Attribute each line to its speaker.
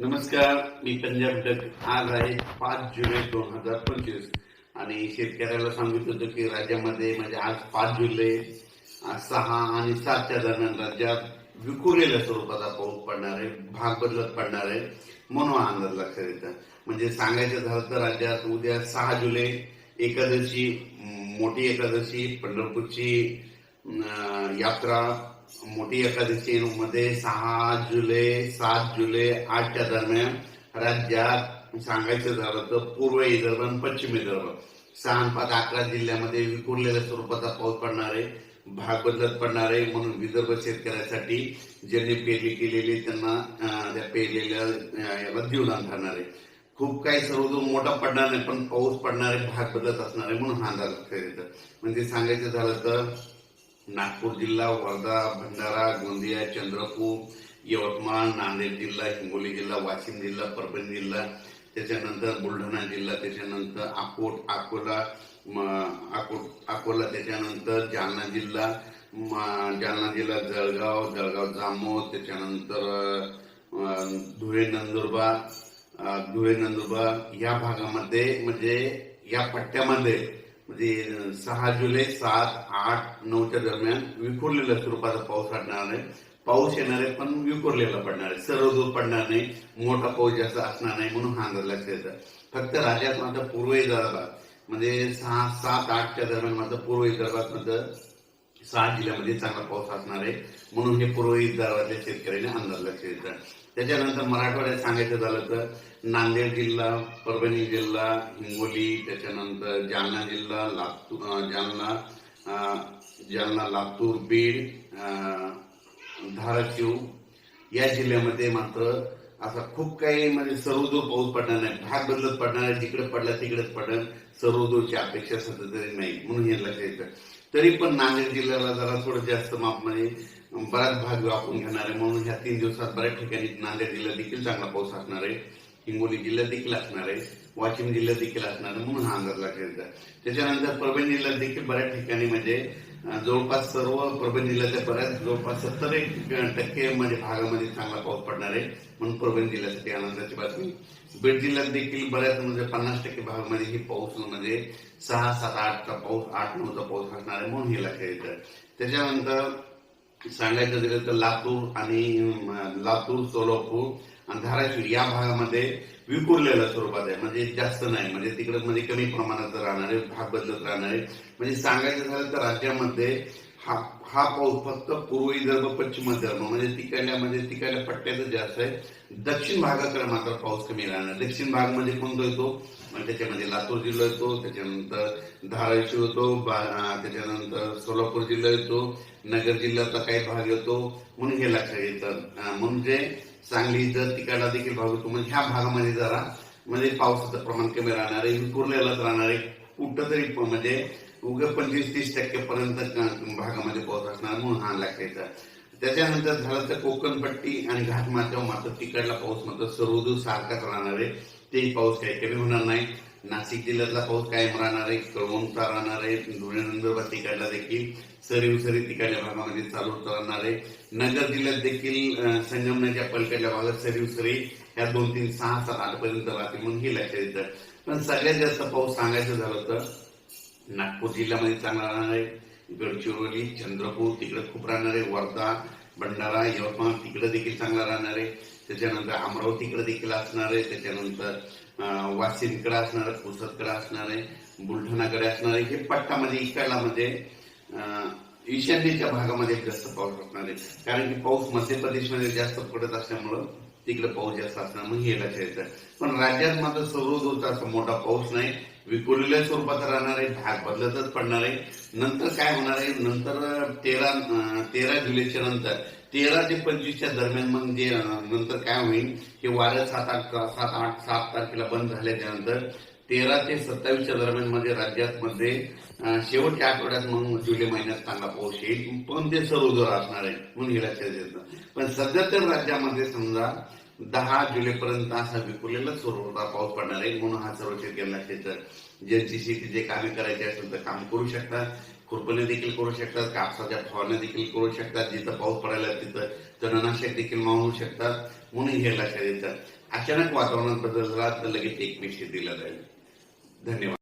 Speaker 1: नमस्कार मी पंजाब डक आज आहे पाच जुलै दोन हजार पंचवीस. आणि शेतकऱ्याला सांगितलं होतं की राज्यामध्ये म्हणजे आज पाच जुलै आज सहा आणि सातच्या दरम्यान राज्यात विखुरलेल्या स्वरूपाचा पाऊस पडणार आहे भाग बदलत पडणार आहे म्हणून हा अंदाज लक्षात येतं. म्हणजे सांगायचं झालं तर राज्यात उद्या सहा जुलै एकादशी मोठी एकादशी पंढरपूरची यात्रा मोठी एकादशी मध्ये सहा जुलै सात जुलै आठच्या दरम्यान राज्यात सांगायचं झालं तर पूर्व विदर्भ आणि पश्चिम विदर्भ. सहा पाच अकरा जिल्ह्यामध्ये विखुरलेल्या स्वरूपाचा पाऊस पडणार आहे भाग बदलत पडणार आहे. म्हणून विदर्भ शेतकऱ्यासाठी ज्यांनी पेरणी केलेली त्यांना त्या पेरलेल्या याला जीवदान ठरणार आहे. खूप काही सर्व मोठा पडणार नाही पण पाऊस पडणार आहे भाग बदलत असणार आहे म्हणून हा अंदाज म्हणजे सांगायचं झालं तर नागपूर जिल्हा वर्धा भंडारा गोंदिया चंद्रपूर यवतमाळ नांदेड जिल्हा हिंगोली जिल्हा वाशिम जिल्हा परभणी जिल्हा त्याच्यानंतर बुलढाणा जिल्हा त्याच्यानंतर अकोट अकोला म, अकोट अकोला त्याच्यानंतर जालना जिल्हा म, जालना जिल्हा जळगाव जळगाव जामोद त्याच्यानंतर धुळे नंदुरबार धुळे नंदुरबार या भागामध्ये म्हणजे या पट्ट्यामध्ये म्हणजे सहा जुलै सात आठ नऊच्या दरम्यान विखुरलेल्या स्वरूपाचा पाऊस आणणार आहे पाऊस येणार आहे पण विखुरलेला पडणार आहे. सर्व दूर पडणार नाही. मोठा पाऊस जास्त असणार नाही म्हणून हा अंदाज लक्षात येतं. फक्त राज्यात मात्र पूर्व विदर्भात म्हणजे सहा सात आठच्या दरम्यान मात्र पूर्व विदर्भात मात्र सहा जिल्ह्यामध्ये चांगला पाऊस असणार आहे. म्हणून हे पूर्वी विदर्भातल्या शेतकऱ्यांनी अंदाज लक्ष देतात त्याच्यानंतर मराठवाड्यात सांगायचं झालं तर नांदेड जिल्हा परभणी जिल्हा हिंगोली त्याच्यानंतर जालना जिल्हा लातूर जालना जालना लातूर बीड धाराशिव या जिल्ह्यामध्ये मात्र असा खूप काही म्हणजे सर्वदूर पाऊस पडणार नाही. भाग बदलत पडणार आहे जिकडे पडला तिकडेच पडणार सर्वदूरची अपेक्षा सध्या तरी नाही. म्हणून हे लक्षात येतं. तरी पण नांदेड जिल्ह्याला जरा थोडं जास्त माप म्हणजे बराच भाग व्यापून घेणार आहे. म्हणून ह्या तीन दिवसात बऱ्याच ठिकाणी नांदेड जिल्ह्यात देखील चांगला पाऊस असणार आहे. हिंगोली जिल्ह्यात देखील असणार आहे. वाशिम जिल्ह्यात देखील असणार आहे. म्हणून हा अंदाज लक्षात येतात त्याच्यानंतर परभणी जिल्ह्यात देखील बऱ्याच ठिकाणी म्हणजे जवळपास सर्व परभणी जिल्ह्याच्या बऱ्याच जवळपास सत्तर एक टक्के म्हणजे भागामध्ये चांगला पाऊस पडणार आहे. म्हणून परभणी जिल्ह्यासाठी आनंदाची बातमी. बीड जिल्ह्यात देखील बऱ्याच म्हणजे पन्नास टक्के भागामध्ये ही पाऊस म्हणजे सहा सात आठचा पाऊस आठ नऊचा पाऊस असणार आहे म्हणून हे लक्षात येतं. त्याच्यानंतर सांगायचं झालं तर लातूर आणि लातूर सोलापूर आणि धाराशिव या भागामध्ये विखुरलेल्या स्वरूपात आहे. म्हणजे जास्त नाही. म्हणजे तिकडे म्हणजे कमी प्रमाणात राहणार आहे भाग बदलत राहणार. आहे म्हणजे सांगायचं झालं तर राज्यामध्ये हा हा पाऊस फक्त पूर्व विदर्भ पश्चिम विदर्भ म्हणजे तिकडल्या म्हणजे तिकडल्या पट्ट्याचं जास्त आहे. दक्षिण भागाकडे मात्र पाऊस कमी राहणार. दक्षिण भाग म्हणजे कोणतो येतो? त्याच्यामध्ये लातूर जिल्हा येतो त्याच्यानंतर धाराशिव येतो बा- त्याच्यानंतर सोलापूर जिल्हा येतो नगर जिल्ह्याचा काही भाग येतो. म्हणून हे लक्षात येतं. म्हणजे सांगली जर तिकडला देखील भाग येतो म्हणजे ह्या भागामध्ये जरा म्हणजे पावसाचं प्रमाण कमी राहणार आहे विखुरलेलंच राहणार आहे. कुठं तरी म्हणजे उग पंचवीस तीस टक्केपर्यंत भागामध्ये पाऊस असणार म्हणून हा लागायचा त्याच्यानंतर झालं तर कोकणपट्टी आणि घाटमाथ्यावर मात्र तिकडला पाऊस मात्र सर्वदूर सारखाच राहणार आहे. तेही पाऊस काही कमी होणार नाही. नाशिक जिल्ह्यातला पाऊस कायम राहणार आहे कळवणचा राहणार आहे. धुळे नंदुरबार तिकडला देखील सरी उसरी तिकडल्या भागामध्ये चालू राहणार आहे. नगर जिल्ह्यात देखील संगमनेच्या संगमनेरच्या पलीकडल्या भागात सरी उसरी ह्या दोन तीन सहा सात आठ पर्यंत राहतील म्हणून हे लक्षात येतं. पण सगळ्यात जास्त पाऊस सांगायचं झालं तर नागपूर जिल्ह्यामध्ये चांगला राहणार आहे. गडचिरोली चंद्रपूर तिकडे खूप राहणार आहे. वर्धा भंडारा यवतमाळ तिकडे देखील चांगला राहणार आहे. त्याच्यानंतर अमरावतीकडे देखील असणार आहे त्याच्यानंतर वाशिमकडे असणार आहे पुसदकडे असणार आहे बुलढाणाकडे असणार आहे. हे पट्टामध्ये इकडला म्हणजे ईशान्येच्या भागामध्ये जास्त पाऊस असणार आहे. कारण की पाऊस मध्य प्रदेशमध्ये जास्त पडत असल्यामुळं तिकडे पाऊस जास्त असणार मग हे लक्षात येतं. पण राज्यात मात्र होता असा मोठा पाऊस नाही. विखुरलेल्या स्वरूपात राहणार आहे भाग बदलतच पडणार आहे. नंतर काय होणार आहे? नंतर तेरा तेरा जुलैच्या नंतर तेरा ते पंचवीसच्या दरम्यान मग जे नंतर काय होईल की वारं सात आठ सात आठ सात तारखेला बंद झाल्याच्यानंतर तेरा ते सत्तावीसच्या दरम्यानमध्ये राज्यात मध्ये शेवटच्या आठवड्यात मग जुलै महिन्यात चांगला पाऊस येईल. पण ते सर्व असणार आहे. म्हणून हे लक्षात येतं? पण सध्या तर राज्यामध्ये समजा दहा जुलैपर्यंत असा विखुरलेला स्वरूपाचा पाऊस पडणार आहे म्हणून हा सर्व शेतकऱ्यांना लक्षात ज्यांची शेती जे कामे करायचे असेल तर काम करू शकतात. खुरपणे देखील करू शकतात. कापसाच्या फवारण्या देखील करू शकतात. जिथं पाऊस पडायला तिथं तणनाशक देखील मावू शकतात. म्हणून हे लक्षात येतं. अचानक वातावरणात बदल झाला तर लगेच एक शेतीला जाईल. धन्यवाद.